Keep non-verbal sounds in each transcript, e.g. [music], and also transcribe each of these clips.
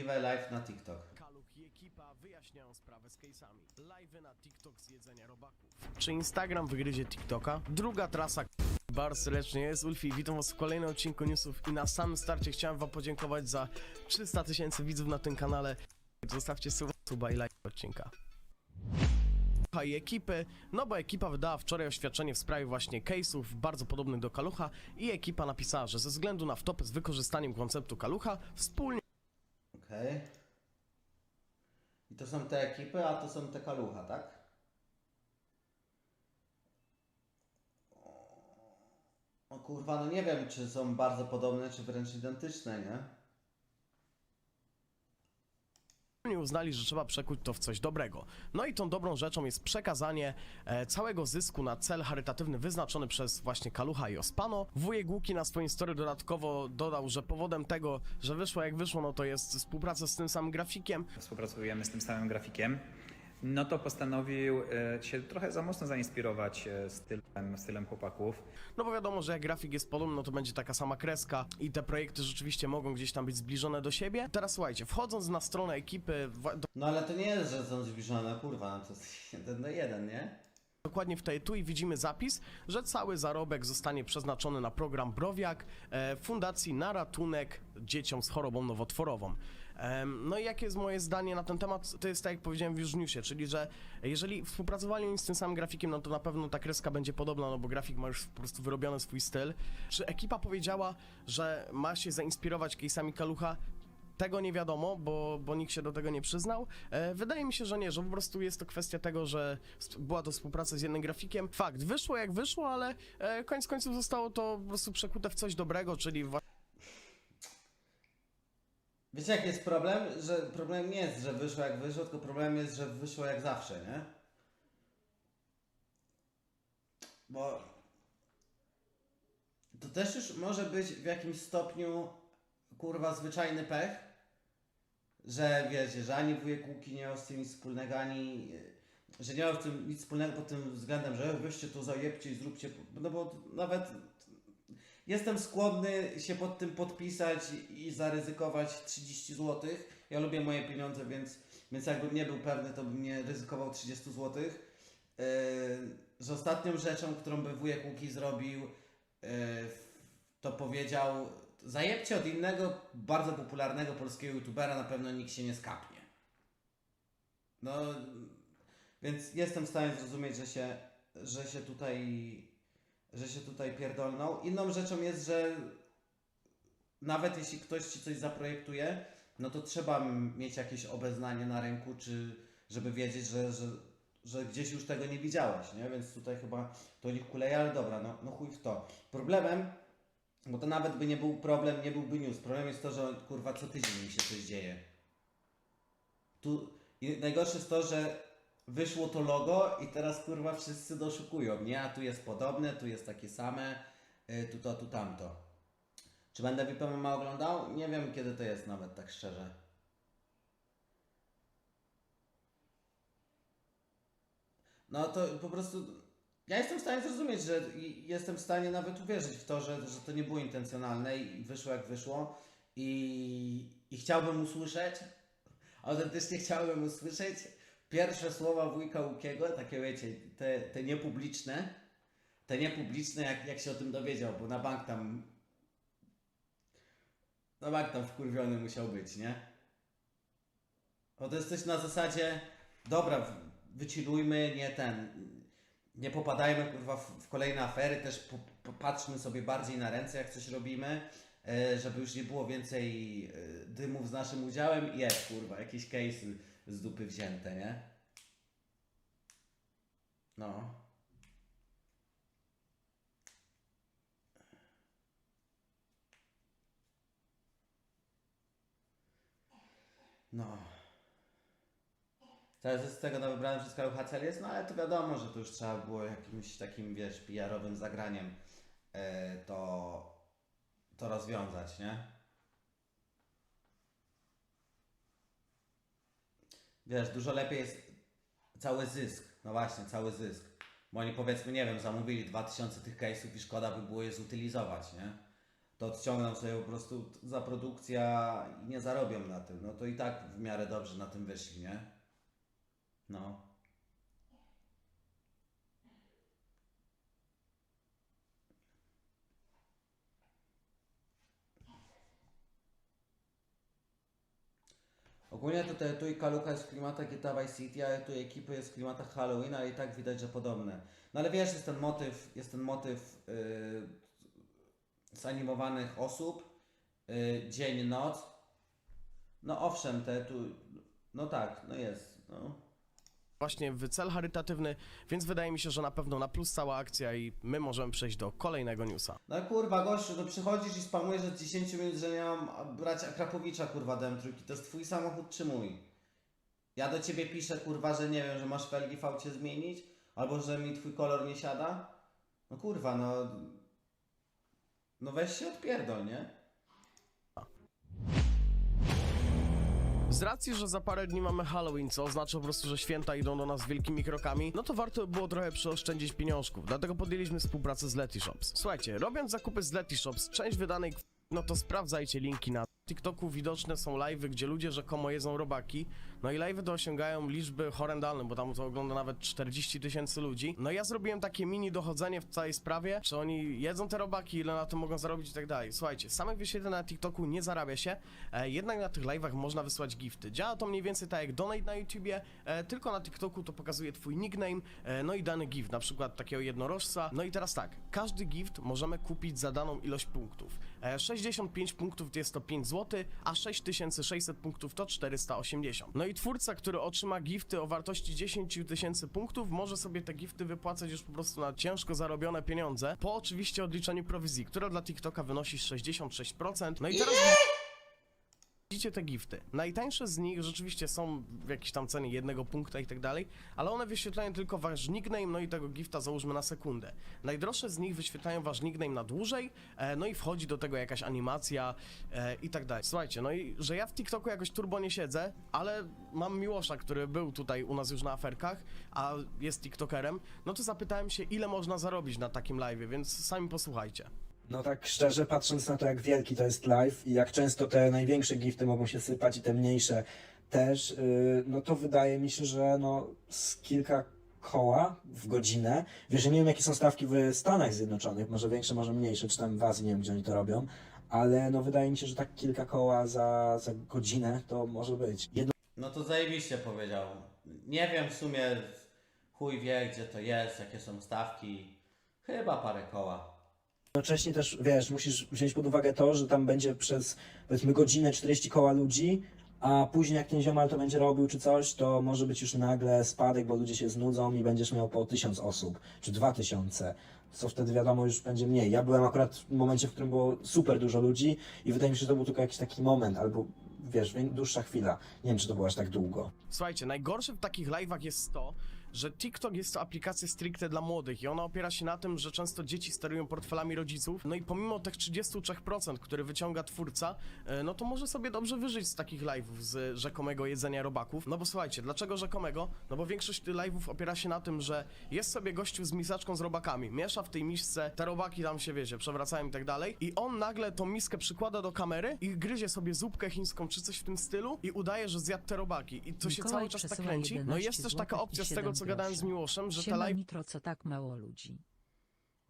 Możliwe live na TikTok. Kaluch i ekipa wyjaśniają sprawę z case'ami. Live na TikTok z jedzenia robaków. Czy Instagram wygryzie TikToka? Druga trasa bardzo serdecznie jest Ulfi, witam was w kolejnym odcinku newsów i na samym starcie chciałem wam podziękować za 300 tysięcy widzów na tym kanale. Zostawcie suba i like odcinka. i ekipy, no bo ekipa wydała wczoraj oświadczenie w sprawie właśnie case'ów bardzo podobnych do Kalucha i ekipa napisała, że ze względu na wtopy z wykorzystaniem konceptu Kalucha wspólnie Okej. I to są te ekipy, a to są te kalucha, tak? O kurwa, no nie wiem, czy są bardzo podobne, czy wręcz identyczne, nie? Wspólnie uznali, że trzeba przekuć to w coś dobrego. No i tą dobrą rzeczą jest przekazanie e, całego zysku na cel charytatywny wyznaczony przez właśnie Kalucha i Ospano. Wujek Łuki na swoim story dodatkowo dodał, że powodem tego, że wyszło jak wyszło, no to jest współpraca z tym samym grafikiem. współpracujemy z tym samym grafikiem, no to postanowił e, się trochę za mocno zainspirować e, stylem, stylem chłopaków. No bo wiadomo, że jak grafik jest podobny, no to będzie taka sama kreska i te projekty rzeczywiście mogą gdzieś tam być zbliżone do siebie. Teraz słuchajcie, wchodząc na stronę ekipy, wa- No ale to nie jest, że są zbliżone, kurwa, no to jest [laughs] jeden do jeden, nie? Dokładnie w tej etui widzimy zapis, że cały zarobek zostanie przeznaczony na program Browiak e, Fundacji na ratunek dzieciom z chorobą nowotworową. No i jakie jest moje zdanie na ten temat? To jest tak jak powiedziałem już w newsie, czyli że jeżeli współpracowali oni z tym samym grafikiem, no to na pewno ta kreska będzie podobna, no bo grafik ma już po prostu wyrobiony swój styl. Czy ekipa powiedziała, że ma się zainspirować case'ami Kalucha? Tego nie wiadomo, bo, bo nikt się do tego nie przyznał. E, wydaje mi się, że nie, że po prostu jest to kwestia tego, że była to współpraca z jednym grafikiem. Fakt, wyszło jak wyszło, ale e, koniec końców zostało to po prostu przekute w coś dobrego, czyli wa- Wiecie jaki jest problem? Że problem nie jest, że wyszło jak wyszło, tylko problem jest, że wyszło jak zawsze, nie? Bo to też już może być w jakimś stopniu kurwa zwyczajny pech, że wiecie, że ani wujek Łuki nie miał z tym nic wspólnego, ani że nie miał z tym nic wspólnego pod tym względem, że weźcie to zajebcie i zróbcie, no bo nawet Jestem skłonny się pod tym podpisać i zaryzykować 30 zł. Ja lubię moje pieniądze, więc, więc jakbym nie był pewny, to bym nie ryzykował 30 zł. Yy, że ostatnią rzeczą, którą by wujek Łuki zrobił, yy, to powiedział zajebcie od innego bardzo popularnego polskiego youtubera, na pewno nikt się nie skapnie. No, więc jestem w stanie zrozumieć, że się, że się tutaj że się tutaj pierdolną. Inną rzeczą jest, że nawet jeśli ktoś ci coś zaprojektuje, no to trzeba mieć jakieś obeznanie na rynku, czy żeby wiedzieć, że, że, że gdzieś już tego nie widziałeś, nie? Więc tutaj chyba to nich kuleje, ale dobra, no, no chuj w to. Problemem, bo to nawet by nie był problem, nie byłby news. Problem jest to, że kurwa co tydzień mi się coś dzieje. Tu i najgorsze jest to, że wyszło to logo i teraz kurwa wszyscy doszukują, nie? A tu jest podobne, tu jest takie same, y, tu to, tu tamto. Czy będę VPMMA oglądał? Nie wiem kiedy to jest nawet, tak szczerze. No to po prostu ja jestem w stanie zrozumieć, że jestem w stanie nawet uwierzyć w to, że, że to nie było intencjonalne i wyszło jak wyszło i, i chciałbym usłyszeć, autentycznie chciałbym usłyszeć pierwsze słowa wujka Łukiego, takie wiecie, te, te niepubliczne, te niepubliczne, jak, jak się o tym dowiedział, bo na bank tam, na bank tam wkurwiony musiał być, nie? Bo to jest coś na zasadzie, dobra, w- wychillujmy, nie ten, nie popadajmy kurwa w, kolejne afery, też po, popatrzmy sobie bardziej na ręce, jak coś robimy, e, żeby już nie było więcej e, dymów z naszym udziałem i jest kurwa, jakieś case'y z dupy wzięte, nie? No. No. Teraz z tego na wybrany przez Karol Hacel jest, no ale to wiadomo, że to już trzeba było jakimś takim, wiesz, PR-owym zagraniem e, to, to rozwiązać, nie? Wiesz, dużo lepiej jest cały zysk, no właśnie, cały zysk. Bo oni powiedzmy, nie wiem, zamówili 2000 tych case'ów i szkoda by było je zutylizować, nie? to odciągną sobie po prostu za produkcja i nie zarobią na tym. No to i tak w miarę dobrze na tym wyszli, nie? No. Ogólnie tutaj tu i Kaluka jest w klimatach GTA Vice City, a tu ekipy jest w klimatach Halloween, ale i tak widać, że podobne. No ale wiesz, jest ten motyw, jest ten motyw yy, zanimowanych osób, yy, dzień, noc. No owszem, te tu, no tak, no jest, no. Właśnie w cel charytatywny, więc wydaje mi się, że na pewno na plus cała akcja i my możemy przejść do kolejnego newsa. No kurwa, gościu, no przychodzisz i spamujesz od 10 minut, że nie mam brać Akrapowicza, kurwa, dm trójki. To jest twój samochód czy mój? Ja do ciebie piszę, kurwa, że nie wiem, że masz felgi V zmienić, albo że mi twój kolor nie siada. No kurwa, no... No weź się odpierdol, nie? Z racji, że za parę dni mamy Halloween, co oznacza po prostu, że święta idą do nas wielkimi krokami, no to warto by było trochę przeoszczędzić pieniążków, dlatego podjęliśmy współpracę z Letyshops. Słuchajcie, robiąc zakupy z Letyshops, część wydanej no to sprawdzajcie linki na TikToku. Widoczne są live'y, gdzie ludzie rzekomo jedzą robaki, no i live'y to osiągają liczby horrendalne, bo tam to ogląda nawet 40 tysięcy ludzi. No i ja zrobiłem takie mini dochodzenie w całej sprawie, czy oni jedzą te robaki, ile na tym mogą zarobić i tak dalej. Słuchajcie, samych wyświetleń na TikToku nie zarabia się, e, jednak na tych live'ach można wysłać gifty. Działa to mniej więcej tak jak donate na YouTubie, e, tylko na TikToku to pokazuje twój nickname, e, no i dany gift, na przykład takiego jednorożca. No i teraz tak, każdy gift możemy kupić za daną ilość punktów. E, 65 punktów jest to 5 zł, a 6600 punktów to 480. No i twórca, który otrzyma gifty o wartości 10 tysięcy punktów, może sobie te gifty wypłacać już po prostu na ciężko zarobione pieniądze, po oczywiście odliczeniu prowizji, która dla TikToka wynosi 66%. No i teraz... Widzicie te gifty. Najtańsze z nich rzeczywiście są w jakiejś tam cenie jednego punkta i tak dalej, ale one wyświetlają tylko wasz nickname, no i tego gifta załóżmy na sekundę. Najdroższe z nich wyświetlają wasz nickname na dłużej, e, no i wchodzi do tego jakaś animacja e, i tak dalej. Słuchajcie, no i że ja w TikToku jakoś turbo nie siedzę, ale mam Miłosza, który był tutaj u nas już na aferkach, a jest TikTokerem, no to zapytałem się, ile można zarobić na takim live, więc sami posłuchajcie. No tak szczerze, patrząc na to, jak wielki to jest live i jak często te największe gifty mogą się sypać i te mniejsze też, yy, no to wydaje mi się, że no z kilka koła w godzinę. Wiesz, ja nie wiem, jakie są stawki w Stanach Zjednoczonych, może większe, może mniejsze, czy tam w Azji, nie wiem, gdzie oni to robią, ale no wydaje mi się, że tak kilka koła za, za godzinę to może być. Jedno No to zajebiście powiedział. Nie wiem w sumie, chuj wie, gdzie to jest, jakie są stawki. Chyba parę koła. Jednocześnie też, wiesz, musisz wziąć pod uwagę to, że tam będzie przez, powiedzmy, godzinę 40 koła ludzi, a później jak ten ziomal to będzie robił czy coś, to może być już nagle spadek, bo ludzie się znudzą i będziesz miał po 1000 osób, czy 2000, co wtedy wiadomo już będzie mniej. Ja byłem akurat w momencie, w którym było super dużo ludzi i wydaje mi się, że to był tylko jakiś taki moment, albo wiesz, dłuższa chwila. Nie wiem, czy to było aż tak długo. Słuchajcie, najgorsze w takich live'ach jest to, że TikTok jest to aplikacja stricte dla młodych i ona opiera się na tym, że często dzieci sterują portfelami rodziców. No i pomimo tych 33%, które wyciąga twórca, e, no to może sobie dobrze wyżyć z takich live'ów z rzekomego jedzenia robaków. No bo słuchajcie, dlaczego rzekomego? No bo większość tych live'ów opiera się na tym, że jest sobie gościu z misaczką z robakami, miesza w tej misce, te robaki tam się wiecie, przewracają i tak dalej i on nagle tą miskę przykłada do kamery i gryzie sobie zupkę chińską czy coś w tym stylu i udaje, że zjadł te robaki i to się cały czas tak kręci. No jest 11 też taka opcja z tego, co 7 gadałem z. Miłoszem, że te Siema live Nitro, co tak mało ludzi.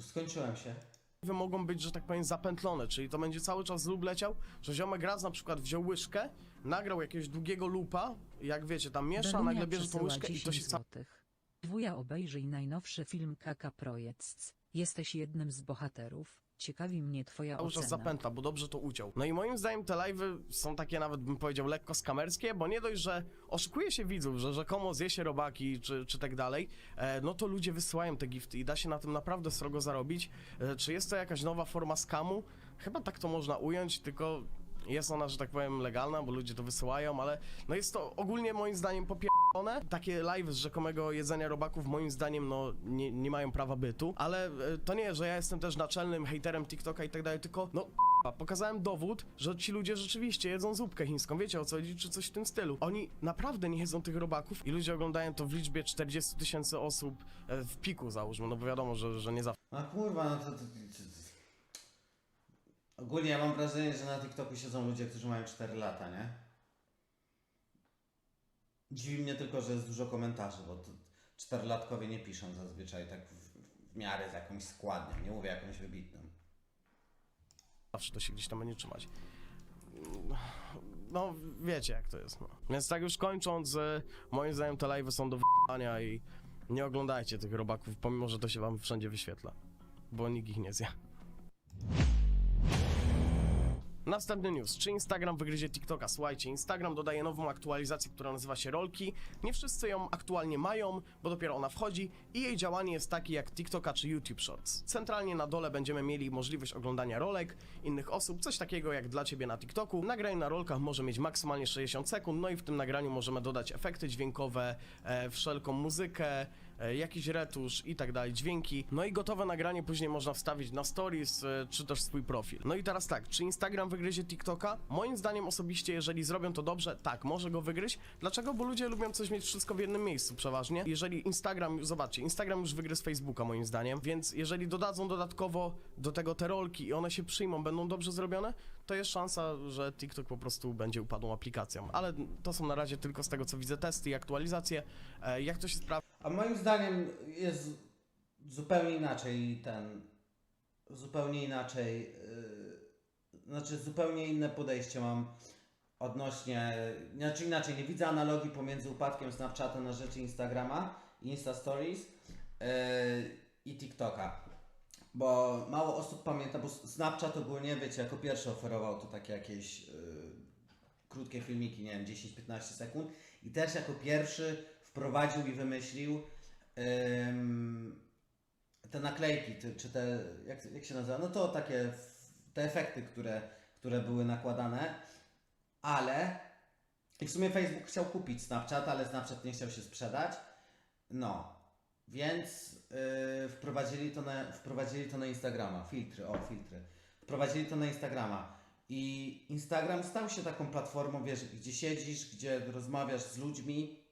Skończyłem się. mogą być, że tak powiem, zapętlone, czyli to będzie cały czas lub leciał, że ziomek raz na przykład wziął łyżkę, nagrał jakiegoś długiego lupa, jak wiecie, tam miesza, nagle bierze tą przesyła łyżkę i to się 10 cały złotych. Dwuja obejrzyj najnowszy film Kaka Projects. Jesteś jednym z bohaterów. Ciekawi mnie twoja cały czas ocena. zapętla, bo dobrze to uciął. No i moim zdaniem te live'y są takie nawet bym powiedział lekko skamerskie, bo nie dość, że oszukuje się widzów, że rzekomo zje się robaki czy, czy tak dalej, e, no to ludzie wysyłają te gifty i da się na tym naprawdę srogo zarobić. E, czy jest to jakaś nowa forma skamu? Chyba tak to można ująć, tylko jest ona, że tak powiem, legalna, bo ludzie to wysyłają, ale no jest to ogólnie moim zdaniem popierdolone. Takie live z rzekomego jedzenia robaków moim zdaniem no nie, nie mają prawa bytu, ale e, to nie, że ja jestem też naczelnym hejterem TikToka i tak dalej, tylko no k***a, pokazałem dowód, że ci ludzie rzeczywiście jedzą zupkę chińską, wiecie o co chodzi, czy coś w tym stylu. Oni naprawdę nie jedzą tych robaków i ludzie oglądają to w liczbie 40 tysięcy osób e, w piku załóżmy, no bo wiadomo, że, że nie zawsze A kurwa, no to... to, to, to. Ogólnie ja mam wrażenie, że na TikToku siedzą ludzie, którzy mają 4 lata, nie? Dziwi mnie tylko, że jest dużo komentarzy, bo to nie piszą zazwyczaj tak w, w miarę z jakąś składnią, nie mówię jakąś wybitną. zawsze to się gdzieś tam będzie trzymać. No, wiecie jak to jest. No. Więc tak już kończąc, e, moim zdaniem te live'y są do wyjebania i nie oglądajcie tych robaków, pomimo, że to się wam wszędzie wyświetla. Bo nikt ich nie zje. Następny news. Czy Instagram wygryzie TikToka? Słuchajcie, Instagram dodaje nową aktualizację, która nazywa się Rolki. Nie wszyscy ją aktualnie mają, bo dopiero ona wchodzi i jej działanie jest takie jak TikToka czy YouTube Shorts. Centralnie na dole będziemy mieli możliwość oglądania rolek innych osób, coś takiego jak dla Ciebie na TikToku. Nagranie na rolkach może mieć maksymalnie 60 sekund, no i w tym nagraniu możemy dodać efekty dźwiękowe, e, wszelką muzykę, jakiś retusz i tak dalej, dźwięki. No i gotowe nagranie później można wstawić na stories, e, czy też swój profil. No i teraz tak, czy Instagram wygryzie TikToka? Moim zdaniem osobiście, jeżeli zrobią to dobrze, tak, może go wygryźć. Dlaczego? Bo ludzie lubią coś mieć wszystko w jednym miejscu przeważnie. Jeżeli Instagram, zobaczcie, Instagram już wygryzł Facebooka moim zdaniem, więc jeżeli dodadzą dodatkowo do tego te rolki i one się przyjmą, będą dobrze zrobione, to jest szansa, że TikTok po prostu będzie upadłą aplikacją. Ale to są na razie tylko z tego co widzę testy i aktualizacje. E, Jak to się sprawdza? A moim zdaniem jest zupełnie inaczej ten, zupełnie inaczej, yy, znaczy zupełnie inne podejście mam odnośnie, znaczy inaczej, nie widzę analogii pomiędzy upadkiem Snapchata na rzeczy Instagrama, Insta Stories yy, i TikToka. Bo mało osób pamięta, bo Snapchat ogólnie, wiecie, jako pierwszy oferował to takie jakieś yy, krótkie filmiki, nie wiem, 10-15 sekund i też jako pierwszy wprowadził i wymyślił ym, te naklejki, czy te, jak, jak się nazywa, no to takie, te efekty, które, które były nakładane, ale i w sumie Facebook chciał kupić Snapchat, ale Snapchat nie chciał się sprzedać, no, więc yy, wprowadzili, to na, wprowadzili to na Instagrama, filtry, o filtry, wprowadzili to na Instagrama. I Instagram stał się taką platformą, wiesz, gdzie siedzisz, gdzie rozmawiasz z ludźmi,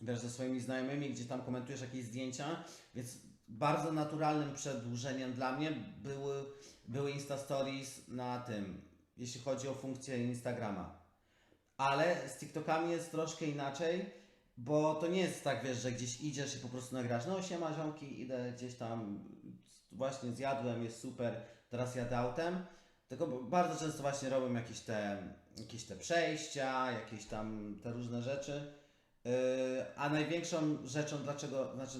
wiesz, ze swoimi znajomymi, gdzie tam komentujesz jakieś zdjęcia, więc bardzo naturalnym przedłużeniem dla mnie były, były Insta Stories na tym, jeśli chodzi o funkcję Instagrama. Ale z TikTokami jest troszkę inaczej, bo to nie jest tak, wiesz, że gdzieś idziesz i po prostu nagrasz, no siema ziomki, idę gdzieś tam, właśnie zjadłem, jest super, teraz jadę autem, tylko bardzo często właśnie robią jakieś te, jakieś te przejścia, jakieś tam te różne rzeczy. Yy, a największą rzeczą, dlaczego, znaczy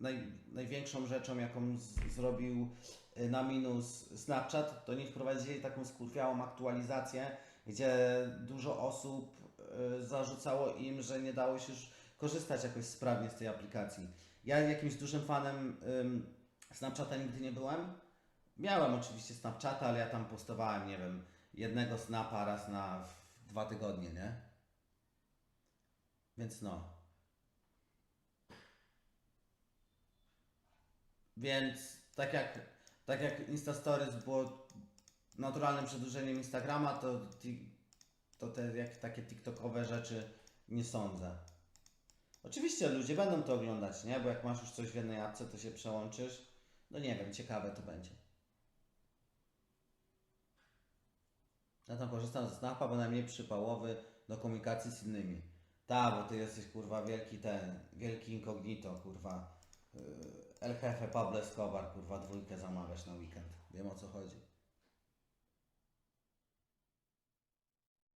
naj, największą rzeczą, jaką z, zrobił yy, na minus Snapchat, to nie wprowadzili taką skurwiałą aktualizację, gdzie dużo osób yy, zarzucało im, że nie dało się już korzystać jakoś sprawnie z tej aplikacji. Ja jakimś dużym fanem ym, Snapchata nigdy nie byłem. Miałem oczywiście Snapchata, ale ja tam postowałem, nie wiem, jednego snapa raz na dwa tygodnie, nie? Więc no. Więc tak jak, tak jak Insta Stories było naturalnym przedłużeniem Instagrama, to, to te jak takie TikTokowe rzeczy nie sądzę. Oczywiście ludzie będą to oglądać, nie? Bo jak masz już coś w jednej apce, to się przełączysz. No nie wiem, ciekawe to będzie. Ja tam korzystam ze Snapa, bo najmniej przypałowy do komunikacji z innymi. Tak, bo ty jesteś kurwa wielki ten, wielki incognito, kurwa. Yy, El Jefe Pablo Escobar, kurwa, dwójkę zamawiasz na weekend. Wiem o co chodzi.